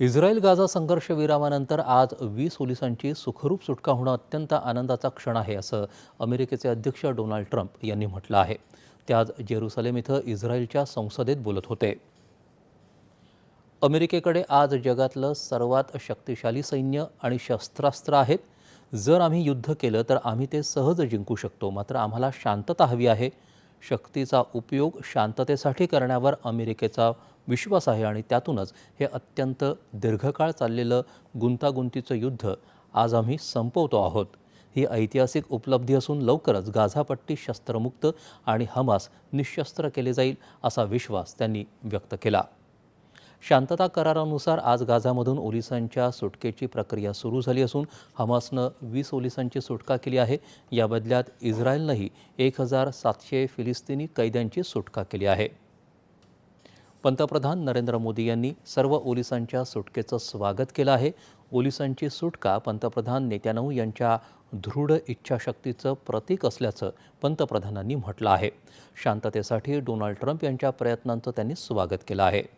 Israel Gaza संघर्ष विरामानंतर आज वीस पोलिसांची सुखरूप सुटका होणं अत्यंत आनंदाचा क्षण आहे असं अमेरिकेचे अध्यक्ष डोनाल्ड ट्रम्प यांनी म्हटलं आहे. ते आज जेरुसलेम इथं इस्रायलच्या संसदेत बोलत होते. अमेरिकेकडे आज जगातलं सर्वात शक्तिशाली सैन्य आणि शस्त्रास्त्र आहेत. जर आम्ही युद्ध केलं तर आम्ही ते सहज जिंकू शकतो. मात्र आम्हाला शांतता हवी आहे. शक्तीचा उपयोग शांततेसाठी करण्यावर अमेरिकेचा विश्वास आहे आणि त्यातूनच हे अत्यंत दीर्घकाळ चाललेलं गुंतागुंतीचं युद्ध आज आम्ही संपवतो आहोत. ही ऐतिहासिक उपलब्धी असून लवकरच गाझापट्टी शस्त्रमुक्त आणि हमास निशस्त्र केले जाईल असा विश्वास त्यांनी व्यक्त केला. शांतता करारानुसार आज गाझामधून ओलिसांच्या सुटकेची प्रक्रिया सुरू झाली असून हमासनं वीस ओलिसांची सुटका केली आहे. या बदल्यात इस्रायलनंही एक हजार सातशे फिलिस्तिनी कैद्यांची सुटका केली आहे. पंतप्रधान नरेंद्र मोदी यांनी सर्व ओलिसांच्या सुटकेचं स्वागत केलं आहे. ओलिसांची सुटका पंतप्रधान नेत्यानहू यांच्या दृढ इच्छाशक्तीचं प्रतीक असल्याचं पंतप्रधानांनी म्हटलं आहे. शांततेसाठी डोनाल्ड ट्रम्प यांच्या प्रयत्नांचं त्यांनी स्वागत केलं आहे.